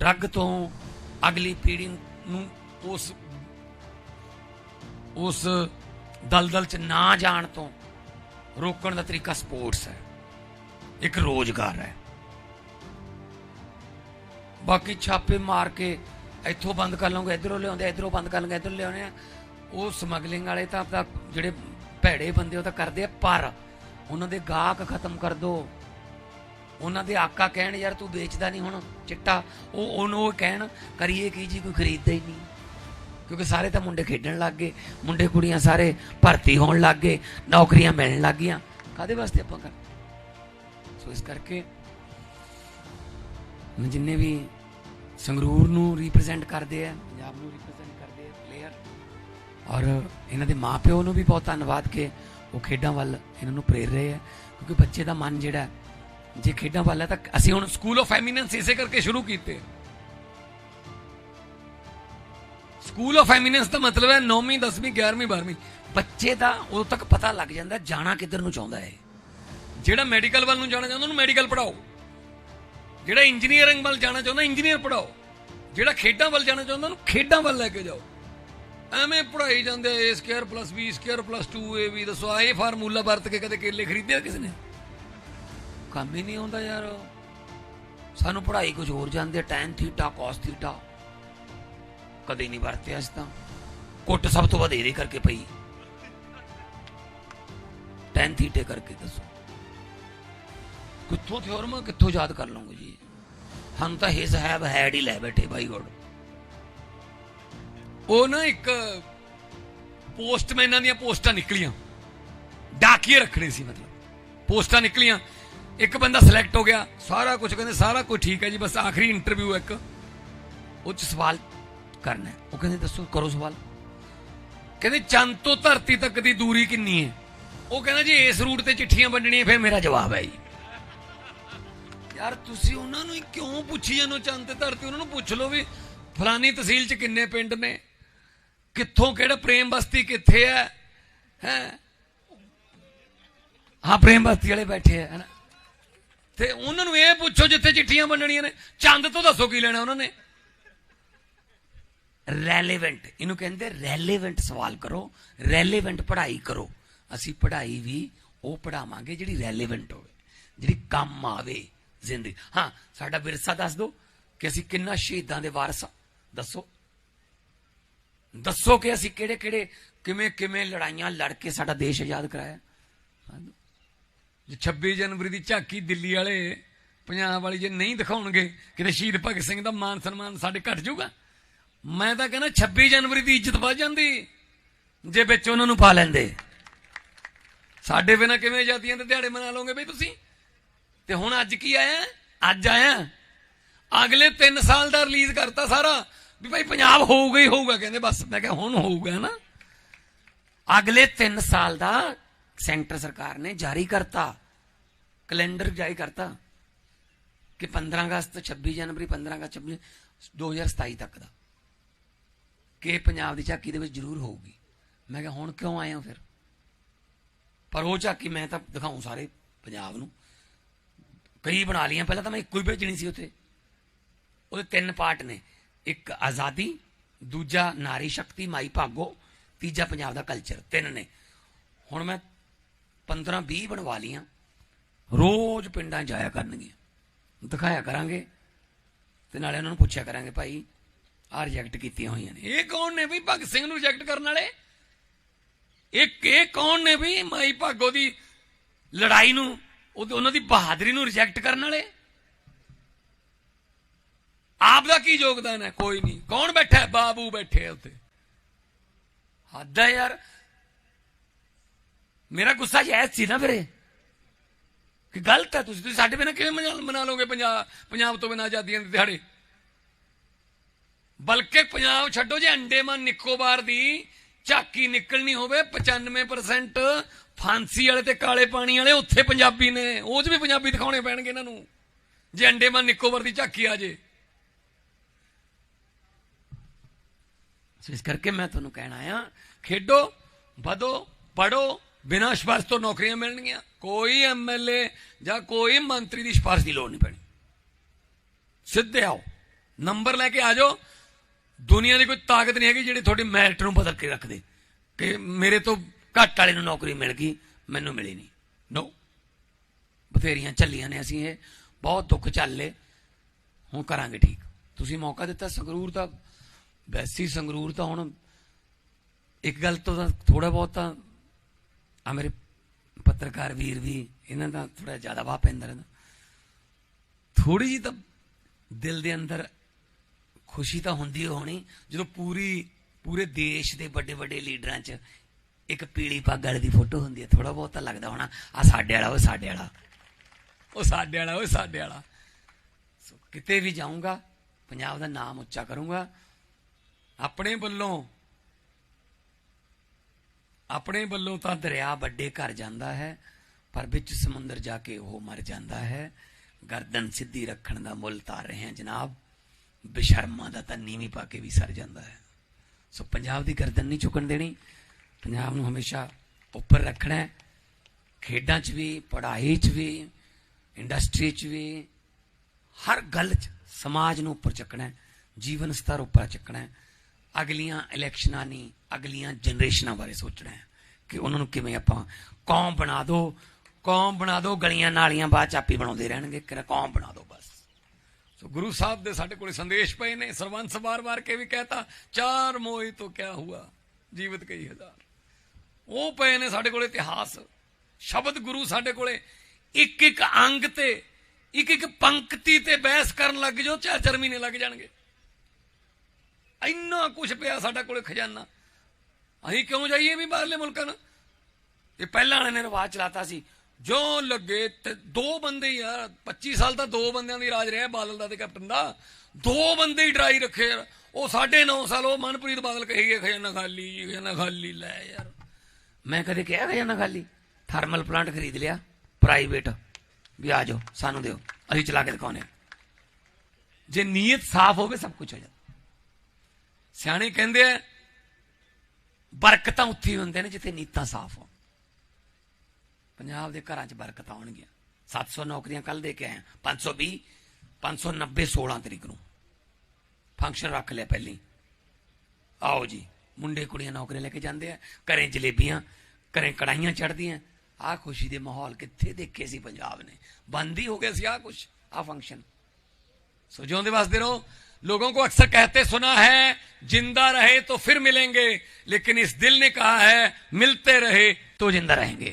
Drug ਤੋਂ ਅਗਲੀ ਪੀੜ੍ਹੀ ਨੂੰ ਉਸ ਉਸ ਦਲਦਲ ਚ ਨਾ ਜਾਣ ਤੋਂ ਰੋਕਣ ਦਾ ਤਰੀਕਾ ਸਪੋਰਟਸ ਹੈ। ਇੱਕ ਰੋਜ਼ਗਾਰ ਹੈ। ਬਾਕੀ ਛਾਪੇ ਮਾਰ ਕੇ ਇੱਥੋਂ ਬੰਦ ਕਰ ਲਵਾਂਗੇ ਇਧਰੋਂ ਲਿਆਉਂਦੇ, ਇਧਰੋਂ ਬੰਦ ਕਰ ਲਾਂਗੇ ਇਧਰੋਂ ਲਿਆਉਂਦੇ ਆ। ਉਹ ਸਮਗਲਿੰਗ ਵਾਲੇ ਤਾਂ ਆਪਦਾ ਜਿਹੜੇ ਭੈੜੇ ਬੰਦੇ ਉਹ ਤਾਂ ਕਰਦੇ ਆ, ਪਰ ਉਹਨਾਂ ਦੇ ਗਾਹਕ ਖਤਮ ਕਰ ਦੋ। ਉਹਨਾਂ ਦੇ ਆਕਾ ਕਹਿਣ, ਯਾਰ ਤੂੰ ਵੇਚਦਾ ਨਹੀਂ ਹੁਣ ਚਿੱਟਾ। ਉਹ ਉਹਨੂੰ ਉਹ ਕਹਿਣ, ਕਰੀਏ ਕੀ ਜੀ, ਕੋਈ ਖਰੀਦਦਾ ਹੀ ਨਹੀਂ। ਕਿਉਂਕਿ ਸਾਰੇ ਤਾਂ ਮੁੰਡੇ ਖੇਡਣ ਲੱਗ ਗਏ, ਮੁੰਡੇ ਕੁੜੀਆਂ ਸਾਰੇ ਭਰਤੀ ਹੋਣ ਲੱਗ ਗਏ, ਨੌਕਰੀਆਂ ਮਿਲਣ ਲੱਗ ਗਈਆਂ। ਕਾਦੇ ਵਾਸਤੇ ਆਪਾਂ ਕਰ? ਸੋ ਇਸ ਕਰਕੇ ਜਿੰਨੇ ਵੀ ਸੰਗਰੂਰ ਨੂੰ ਰਿਪਰੈਜ਼ੈਂਟ ਕਰਦੇ ਆ, ਪੰਜਾਬ ਨੂੰ ਰਿਪਰੈਜ਼ੈਂਟ ਕਰਦੇ ਆ ਪਲੇਅਰ ਔਰ ਇਹਨਾਂ ਦੇ ਮਾਪਿਓ ਨੂੰ ਵੀ ਬਹੁਤ ਧੰਨਵਾਦ ਕਿ ਉਹ ਖੇਡਾਂ ਵੱਲ ਇਹਨਾਂ ਨੂੰ ਪ੍ਰੇਰ ਰਹੇ ਆ, ਕਿਉਂਕਿ ਬੱਚੇ ਦਾ ਮਨ ਜਿਹੜਾ ਜੇ ਖੇਡਾਂ ਵੱਲ ਹੈ ਤਾਂ ਅਸੀਂ ਹੁਣ ਸਕੂਲ ਆਫ ਐਮੀਨੈਂਸ ਇਸੇ ਕਰਕੇ ਸ਼ੁਰੂ ਕੀਤੇ। ਸਕੂਲ ਆਫ ਐਮੀਨੈਂਸ ਦਾ ਮਤਲਬ ਹੈ 9ਵੀਂ 10ਵੀਂ 11ਵੀਂ 12ਵੀਂ ਬੱਚੇ ਦਾ ਉਦੋਂ ਤੱਕ ਪਤਾ ਲੱਗ ਜਾਂਦਾ ਜਾਣਾ ਕਿੱਧਰ ਨੂੰ ਚਾਹੁੰਦਾ ਹੈ। ਜਿਹੜਾ ਮੈਡੀਕਲ ਵੱਲ ਨੂੰ ਜਾਣਾ ਚਾਹੁੰਦਾ, ਉਹਨੂੰ ਮੈਡੀਕਲ ਪੜਾਓ ਜਿਹੜਾ ਇੰਜੀਨੀਅਰਿੰਗ ਵੱਲ ਜਾਣਾ ਚਾਹੁੰਦਾ ਇੰਜੀਨੀਅਰ ਪੜਾਓ ਜਿਹੜਾ ਖੇਡਾਂ ਵੱਲ ਜਾਣਾ ਚਾਹੁੰਦਾ, ਉਹਨੂੰ ਖੇਡਾਂ ਵੱਲ ਲੈ ਕੇ ਜਾਓ। ਐਵੇਂ ਪੜਾਈ ਜਾਂਦੇ a square plus b square plus 2ab ਦੱਸੋ। ਆ ਇਹ ਫਾਰਮੂਲਾ ਵਰਤ ਕੇ ਕਦੇ ਕੇਲੇ ਖਰੀਦਿਆ ਕਿਸ ਨੇ? ਕੰਮ ਹੀ ਨਹੀਂ ਆਉਂਦਾ ਯਾਰ। ਸਾਨੂੰ ਪੜ੍ਹਾਈ ਕੁਝ ਹੋਰ ਜਾਂਦੇ ਟੈਨ ਥੀਟਾ cos ਥੀਟਾ ਕਦੇ ਨਹੀਂ ਵਰਤਿਆ ਇਸ ਤਾਂ। ਕੁੱਟ ਸਭ ਤੋਂ ਵੱਧ ਇਹਦੇ ਕਰਕੇ ਪਈ। ਟੈਨ ਥੀਟੇ ਕਰਕੇ ਦੱਸੋ। ਕਿੱਥੋਂ ਥਿਓਰਮਾ ਕਿੱਥੋਂ ਯਾਦ ਕਰ ਲਵਾਂਗੇ ਜੀ। ਹਮ ਤਾਂ ਹਿਸ ਹੈਵ ਹੈਡ ਹੀ ਲੈ ਬੈਠੇ ਬਾਈ ਗੋਡ। ਉਹ ਨਾ ਇੱਕ ਪੋਸਟਮੈਨਾਂ ਦੀਆਂ ਪੋਸਟਾਂ ਨਿਕਲੀਆਂ। ਡਾਕੀਏ ਰੱਖਣੇ ਸੀ ਮਤਲਬ। ਪੋਸਟਾਂ ਨਿਕਲੀਆਂ। ਇੱਕ ਬੰਦਾ ਸਿਲੈਕਟ ਹੋ ਗਿਆ। ਸਾਰਾ ਕੁਝ ਕਹਿੰਦੇ, ਸਾਰਾ ਕੁਝ ਠੀਕ ਹੈ ਜੀ, ਬਸ ਆਖਰੀ ਇੰਟਰਵਿਊ ਇੱਕ। ਉਹ ਚ ਸਵਾਲ ਕਰਨਾ ਉਹ ਕਹਿੰਦੇ, ਦੱਸੋ, ਕਰੋ ਸਵਾਲ। ਕਹਿੰਦੇ, ਚੰਦ ਤੋਂ ਧਰਤੀ ਤੱਕ ਦੀ ਦੂਰੀ ਕਿੰਨੀ ਹੈ? ਉਹ ਕਹਿੰਦਾ ਜੀ, ਇਸ ਰੂਟ ਤੇ ਚਿੱਠੀਆਂ ਵੰਡਣੀਆਂ, ਫਿਰ ਮੇਰਾ ਜਵਾਬ ਹੈ ਜੀ। ਯਾਰ, ਤੁਸੀਂ ਉਹਨਾਂ ਨੂੰ ਕਿਉਂ ਪੁੱਛੀ ਜਾਂਦੇ ਚੰਦ ਤੇ ਧਰਤੀ, ਉਹਨਾਂ ਨੂੰ ਪੁੱਛ ਲਓ ਵੀ ਫਲਾਨੀ ਤਹਿਸੀਲ 'ਚ ਕਿੰਨੇ ਪਿੰਡ ਨੇ? ਕਿੱਥੋਂ ਕਿਹੜਾ ਪ੍ਰੇਮ ਬਸਤੀ ਕਿੱਥੇ ਹੈ? ਹੈ? ਹਾਂ, ਪ੍ਰੇਮ ਬਸਤੀ ਵਾਲੇ ਬੈਠੇ ਹੈ ਹਨਾ ਤੇ ਉਹਨਾਂ ਨੂੰ ਇਹ ਪੁੱਛੋ ਜਿੱਥੇ ਚਿੱਠੀਆਂ ਵੰਡਣੀਆਂ ਨੇ। ਚੰਦ ਤੋਂ ਦੱਸੋ ਕੀ ਲੈਣਾ ਉਹਨਾਂ ਨੇ। ਰੈਲੇਵੈਂਟ ਇਹਨੂੰ ਕਹਿੰਦੇ ਰੈਲੇਵੈਂਟ ਸਵਾਲ ਕਰੋ। ਰੈਲੇਵੈਂਟ ਪੜ੍ਹਾਈ ਕਰੋ। ਅਸੀਂ ਪੜ੍ਹਾਈ ਵੀ ਉਹ ਪੜਾਵਾਂਗੇ ਜਿਹੜੀ ਰੈਲੇਵੈਂਟ ਹੋਵੇ, ਜਿਹੜੀ ਕੰਮ ਆਵੇ ਜ਼ਿੰਦਗੀ। ਹਾਂ, ਸਾਡਾ ਵਿਰਸਾ ਦੱਸ ਦਿਓ ਕਿ ਅਸੀਂ ਕਿੰਨਾ ਸ਼ਹੀਦਾਂ ਦੇ ਵਾਰਸ ਦੱਸੋ। ਦੱਸੋ ਕਿ ਅਸੀਂ ਕਿਹੜੇ ਕਿਹੜੇ ਕਿਵੇਂ ਕਿਵੇਂ ਲੜਾਈਆਂ ਲੜ ਕੇ ਸਾਡਾ ਦੇਸ਼ ਆਜ਼ਾਦ ਕਰਾਇਆ। 26 ਜਨਵਰੀ ਦੀ ਝਾਕੀ ਦਿੱਲੀ ਵਾਲੇ ਪੰਜਾਬ ਵਾਲੀ ਜੇ ਨਹੀਂ ਦਿਖਾਉਣਗੇ, ਕਿਤੇ ਸ਼ਹੀਦ ਭਗਤ ਸਿੰਘ ਦਾ ਮਾਨ ਸਨਮਾਨ ਸਾਡੇ ਘਟ ਜਾਊਗਾ। ਮੈਂ ਤਾਂ ਕਹਿੰਦਾ 26 ਜਨਵਰੀ ਦੀ ਇੱਜ਼ਤ ਵੱਧ ਜਾਂਦੀ, ਜੇ ਵਿੱਚ ਉਹਨਾਂ ਨੂੰ ਪਾ ਲੈਂਦੇ। ਸਾਡੇ ਬਿਨਾ ਕਿਵੇਂ ਜਾਤੀਆਂ ਦੇ ਦਿਹਾੜੇ ਮਨਾ ਲਓਗੇ ਬਈ ਤੁਸੀਂ? ਤੇ ਹੁਣ ਅੱਜ ਕੀ ਆਇਆ? ਅੱਜ ਆਇਆ। ਅਗਲੇ 3 ਸਾਲ ਦਾ ਰਿਲੀਜ਼ ਕਰਤਾ ਸਾਰਾ, ਵੀ ਭਾਈ ਪੰਜਾਬ ਹੋਊਗਾ ਹੀ ਹੋਊਗਾ, ਕਹਿੰਦੇ ਬਸ। ਮੈਂ ਕਿਹਾ ਹੁਣ ਹੋਊਗਾ ਨਾ। ਅਗਲੇ 3 ਸਾਲ ਦਾ ਸੈਂਟਰ ਸਰਕਾਰ ਨੇ ਜਾਰੀ ਕਰਤਾ, ਕੈਲੰਡਰ ਜਾਰੀ ਕਰਤਾ ਕਿ 15 ਅਗਸਤ 26 ਜਨਵਰੀ 15 ਅਗਸਤ 26 2027 ਤੱਕ ਦਾ, ਕਿ ਪੰਜਾਬ ਦੀ ਝਾਕੀ ਦੇ ਵਿੱਚ ਜ਼ਰੂਰ ਹੋਊਗੀ। ਮੈਂ ਕਿਹਾ, ਹੁਣ ਕਿਉਂ ਆਏ ਹੋ ਫਿਰ? ਪਰ ਉਹ ਝਾਕੀ ਮੈਂ ਤਾਂ ਦਿਖਾਉਂ ਸਾਰੇ ਪੰਜਾਬ ਨੂੰ। ਕਈ ਬਣਾ ਲਈਆਂ, ਪਹਿਲਾਂ ਤਾਂ ਮੈਂ ਇੱਕੋ ਹੀ ਭੇਜਣੀ ਸੀ ਉੱਥੇ। ਉਹਦੇ ਤਿੰਨ ਪਾਰਟ ਨੇ। ਇੱਕ ਆਜ਼ਾਦੀ, ਦੂਜਾ ਨਾਰੀ ਸ਼ਕਤੀ, ਮਾਈ ਭਾਗੋ, ਤੀਜਾ ਪੰਜਾਬ ਦਾ ਕਲਚਰ ਤਿੰਨ ਨੇ। ਹੁਣ ਮੈਂ 15 20 ਬਣਵਾ ਲੀਆਂ ਰੋਜ਼ ਪਿੰਡਾਂ ਜਾਇਆ ਕਰਨਗੀਆਂ। ਦਿਖਾਇਆ ਕਰਾਂਗੇ ਤੇ ਨਾਲੇ ਉਹਨਾਂ ਨੂੰ ਪੁੱਛਿਆ ਕਰਾਂਗੇ, ਭਾਈ ਆ ਰਿਜੈਕਟ ਕੀਤੀਆਂ ਹੋਈਆਂ ਨੇ। ਇਹ ਕੌਣ ਨੇ ਵੀ ਭਗਤ ਸਿੰਘ ਨੂੰ ਰਿਜੈਕਟ ਕਰਨ ਵਾਲੇ? ਇੱਕ ਇਹ ਕੌਣ ਨੇ ਵੀ ਮਾਈ ਭਾਗੋ ਦੀ ਲੜਾਈ ਨੂੰ ਉਹਨਾਂ ਦੀ ਬਹਾਦਰੀ ਨੂੰ ਰਿਜੈਕਟ ਕਰਨ ਵਾਲੇ? ਆਪ ਦਾ ਕੀ ਯੋਗਦਾਨ ਹੈ? ਕੋਈ ਨਹੀਂ। ਕੌਣ ਬੈਠਾ ਹੈ? ਬਾਬੂ ਬੈਠੇ ਆ ਉੱਤੇ ਹੱਦ ਹੈ ਯਾਰ। ਮੇਰਾ ਗੁੱਸਾ ਜਾਇਜ਼ ਸੀ ਨਾ ਫਿਰ। ਕਿ ਗਲਤ ਹੈ ਤੁਸੀਂ ਤੁਸੀਂ ਸਾਡੇ ਬਿਨਾਂ ਕਿਵੇਂ ਮਨਾ ਮਨਾ ਲਓਗੇ ਪੰਜਾਬ ਪੰਜਾਬ ਤੋਂ ਬਿਨਾਂ ਆਜ਼ਾਦੀਆਂ ਦੇ ਦਿਹਾੜੇ? ਬਲਕਿ ਪੰਜਾਬ ਛੱਡੋ ਜੇ ਅੰਡੇਮਾਨ ਨਿਕੋਬਾਰ ਦੀ, ਝਾਕੀ ਨਿਕਲਣੀ ਹੋਵੇ 95% ਫਾਂਸੀ ਵਾਲੇ ਤੇ ਕਾਲੇ ਪਾਣੀ ਵਾਲੇ ਉੱਥੇ ਪੰਜਾਬੀ ਨੇ, ਉਹ 'ਚ ਵੀ ਪੰਜਾਬੀ ਦਿਖਾਉਣੇ ਪੈਣਗੇ ਇਹਨਾਂ ਨੂੰ। ਜੇ ਅੰਡੇਮਾਨ ਨਿਕੋਬਾਰ ਦੀ ਝਾਕੀ ਆ ਜੇ। ਸੋ ਇਸ ਕਰਕੇ ਮੈਂ ਤੁਹਾਨੂੰ ਕਹਿਣਾ ਆ ਖੇਡੋ, ਵਧੋ ਪੜੋ ਬਿਨਾਂ ਸਿਫਾਰਸ਼ ਤੋਂ ਨੌਕਰੀਆਂ ਮਿਲਣਗੀਆਂ। ਕੋਈ ਐਮਐਲਏ ਜਾਂ ਕੋਈ ਮੰਤਰੀ ਦੀ ਸਿਫਾਰਸ਼ ਦੀ ਲੋੜ ਨਹੀਂ ਪੈਣੀ। ਸਿੱਧੇ ਆਓ। ਨੰਬਰ ਲੈ ਕੇ ਆ ਜਾਓ। ਦੁਨੀਆ ਦੀ ਕੋਈ ਤਾਕਤ ਨਹੀਂ ਹੈਗੀ ਜਿਹੜੀ ਤੁਹਾਡੇ ਮੈਰਿਟ ਨੂੰ ਬਦਲ ਕੇ ਰੱਖ ਦੇ ਕਿ ਮੇਰੇ ਤੋਂ ਘੱਟ ਵਾਲੇ ਨੂੰ ਨੌਕਰੀ ਮਿਲ ਗਈ, ਮੈਨੂੰ ਮਿਲੀ ਨਹੀਂ। ਨੋ। ਬਥੇਰੀਆਂ ਚੱਲੀਆਂ ਨੇ ਅਸੀਂ ਇਹ। ਬਹੁਤ ਦੁੱਖ ਚੱਲੇ ਹੁਣ ਕਰਾਂਗੇ ਠੀਕ। ਤੁਸੀਂ ਮੌਕਾ ਦਿੱਤਾ ਸੰਗਰੂਰ ਦਾ। ਵੈਸੀ ਸੰਗਰੂਰ ਤਾਂ ਹੁਣ ਇੱਕ ਗੱਲ ਤੋਂ ਤਾਂ ਥੋੜਾ ਬਹੁਤ ਤਾਂ ਆ ਮੇਰੇ ਪੱਤਰਕਾਰ ਵੀਰ ਵੀ, ਇਹਨਾਂ ਦਾ ਥੋੜਾ ਜ਼ਿਆਦਾ ਵਾਹ ਪੈਂਦਾ ਰਹਿੰਦਾ। ਥੋੜੀ ਜੀ ਤਾਂ ਦਿਲ ਦੇ ਅੰਦਰ ਖੁਸ਼ੀ ਤਾਂ ਹੁੰਦੀ ਹੋਣੀ, ਜਦੋਂ ਪੂਰੀ, ਪੂਰੇ ਦੇਸ਼ ਦੇ ਵੱਡੇ ਵੱਡੇ ਲੀਡਰਾਂ 'ਚ ਇੱਕ ਪੀਲੀ ਪੱਗ ਵਾਲੇ ਦੀ ਫੋਟੋ ਹੁੰਦੀ ਹੈ ਥੋੜਾ ਬਹੁਤ ਤਾਂ ਲੱਗਦਾ ਹੋਣਾ ਆ ਸਾਡੇ ਵਾਲਾ ਉਹ ਸਾਡੇ ਵਾਲਾ। ਉਹ ਸਾਡੇ ਵਾਲਾ ਉਹ ਸਾਡੇ ਵਾਲਾ। ਸੋ ਕਿਤੇ ਵੀ ਜਾਊਂਗਾ, ਪੰਜਾਬ ਦਾ ਨਾਮ ਉੱਚਾ ਕਰੂੰਗਾ, ਆਪਣੇ ਵੱਲੋਂ ਆਪਣੇ ਵੱਲੋਂ ਤਾਂ ਦਰਿਆ ਵੱਡੇ ਘਰ ਜਾਂਦਾ ਹੈ, ਪਰ ਵਿੱਚ ਸਮੁੰਦਰ ਜਾ ਕੇ ਉਹ ਮਰ ਜਾਂਦਾ ਹੈ। ਗਰਦਨ ਸਿੱਧੀ ਰੱਖਣ ਦਾ ਮੁੱਲ ਤਾਰ ਰਹੇ ਹਾਂ ਜਨਾਬ। ਬੇਸ਼ਰਮਾਂ ਦਾ ਤਾਂ ਨੀਵੀਂ ਪਾ ਕੇ ਵੀ ਸਰ ਜਾਂਦਾ ਹੈ। ਸੋ ਪੰਜਾਬ ਦੀ ਗਰਦਨ ਨਹੀਂ ਝੁਕਣ ਦੇਣੀ। ਪੰਜਾਬ ਨੂੰ ਹਮੇਸ਼ਾ ਉੱਪਰ ਰੱਖਣਾ ਹੈ। ਖੇਡਾਂ 'ਚ ਵੀ, ਪੜ੍ਹਾਈ 'ਚ ਵੀ, ਇੰਡਸਟਰੀ 'ਚ ਵੀ, ਹਰ ਗੱਲ 'ਚ ਸਮਾਜ ਨੂੰ ਉੱਪਰ ਚੱਕਣਾ ਹੈ। ਜੀਵਨ ਸਤਰ ਉੱਪਰ ਚੱਕਣਾ ਹੈ। ਅਗਲੀਆਂ ਇਲੈਕਸ਼ਨਾਂ ਨਹੀਂ ਅਗਲੀਆਂ ਜਨਰੇਸ਼ਨਾਂ ਬਾਰੇ ਸੋਚਣਾ ਹੈ ਕਿ ਉਹਨਾਂ ਨੂੰ ਕਿਵੇਂ ਆਪਾਂ ਕੌਮ ਬਣਾ ਦਿਓ ਕੌਮ ਬਣਾ ਦਿਓ ਗਲੀਆਂ ਨਾਲੀਆਂ ਬਾਅਦ ਚ ਆਪੀ ਬਣਾਉਂਦੇ ਰਹਿਣਗੇ ਕਿ ਕੌਮ ਬਣਾ ਦਿਓ ਬਸ। ਸੋ ਗੁਰੂ ਸਾਹਿਬ ਦੇ ਸਾਡੇ ਕੋਲੇ ਸੰਦੇਸ਼ ਪਏ ਨੇ ਸਰਵੰਸ ਵਾਰ-ਵਾਰ ਕੇ ਵੀ ਕਹਤਾ, ਚਾਰ ਮੋਈ ਤੋਂ ਕਿਆ ਹੁਆ, ਜੀਵਤ ਕਈ ਹਜ਼ਾਰ। ਉਹ ਪਏ ਨੇ ਸਾਡੇ ਕੋਲੇ ਇਤਿਹਾਸ, ਸ਼ਬਦ ਗੁਰੂ ਸਾਡੇ ਕੋਲੇ ਇੱਕ ਇੱਕ ਅੰਗ ਤੇ, ਇੱਕ ਇੱਕ ਪੰਕਤੀ ਤੇ ਬਹਿਸ ਕਰਨ ਲੱਗ ਜਾਓ, ਚਾਰ ਚਾਰ ਮਹੀਨੇ ਲੱਗ ਜਾਣਗੇ। ਇੰਨਾ ਕੁਝ ਪਿਆ ਸਾਡੇ ਕੋਲੇ ਖਜ਼ਾਨਾ। ਅਸੀਂ ਕਿਉਂ ਜਾਈਏ ਵੀ ਬਾਹਰਲੇ ਮੁਲਕਾਂ ਨੂੰ? ਇਹ ਪਹਿਲਾਂ ਵਾਲੇ ਨੇ ਰਿਵਾਜ ਚਲਾਤਾ ਸੀ। ਜੋ ਲੱਗੇ ਤੇ ਦੋ ਬੰਦੇ ਯਾਰ ਆ 25 ਸਾਲ ਤਾਂ ਦੋ ਬੰਦਿਆਂ ਦੀ ਰਾਜ ਰਿਹਾ, ਬਾਦਲ ਦਾ ਤੇ ਕੈਪਟਨ ਦਾ। ਦੋ ਬੰਦੇ ਹੀ ਡਰਾਈ ਰੱਖੇ ਯਾਰ ਉਹ 9.5 ਸਾਲ, ਉਹ ਮਨਪ੍ਰੀਤ ਬਾਦਲ ਕਹੀ ਗਏ, ਖਜ਼ਾਨਾ ਖਾਲੀ ਖਜ਼ਾਨਾ ਖਾਲੀ, ਲੈ ਯਾਰ। ਮੈਂ ਕਦੇ ਕਿਹਾ ਖਜ਼ਾਨਾ ਖਾਲੀ? ਥਰਮਲ ਪਲਾਂਟ ਖਰੀਦ ਲਿਆ, ਪ੍ਰਾਈਵੇਟ। ਵੀ ਆ ਜਾਓ, ਸਾਨੂੰ ਦਿਓ। ਅਸੀਂ ਚਲਾ ਕੇ ਦਿਖਾਉਨੇ ਜੇ ਨੀਅਤ ਸਾਫ਼ ਹੋਵੇ, ਸਭ ਕੁਝ ਹੋ ਜਾਂਦਾ। ਸਿਆਣੇ ਕਹਿੰਦੇ ਆ ਬਰਕਤਾਂ ਉੱਥੇ ਹੁੰਦੇ ਨੇ ਜਿੱਥੇ ਨੀਤਾਂ ਸਾਫ਼ ਹੋਣ। ਪੰਜਾਬ ਦੇ ਘਰਾਂ 'ਚ ਬਰਕਤਾਂ ਆਉਣਗੀਆਂ 700 ਨੌਕਰੀਆਂ ਕੱਲ ਦੇ ਕੇ ਆਏ 520 590 16 ਤਰੀਕ ਨੂੰ। ਫੰਕਸ਼ਨ ਰੱਖ ਲਿਆ ਪਹਿਲੀ। ਆਓ ਜੀ, ਮੁੰਡੇ ਕੁੜੀਆਂ ਨੌਕਰੀਆਂ ਲੈ ਕੇ ਜਾਂਦੇ ਆ। ਘਰੇ ਜਲੇਬੀਆਂ, ਘਰੇ ਕੜਾਈਆਂ ਚੜਦੀਆਂ ਆਹ ਖੁਸ਼ੀ ਦੇ ਮਾਹੌਲ ਕਿੱਥੇ ਦੇਖੇ ਸੀ ਪੰਜਾਬ ਨੇ। ਬੰਦ ਹੀ ਹੋ ਗਿਆ ਸੀ ਆਹ ਕੁਛ, ਆਹ ਫੰਕਸ਼ਨ। ਸੋ ਜਿਉਂਦੇ ਵਸਦੇ ਰਹੋ। लोगों को अक्सर कहते सुना है जिंदा रहे तो फिर मिलेंगे लेकिन इस दिल ने कहा है मिलते रहे तो जिंदा रहेंगे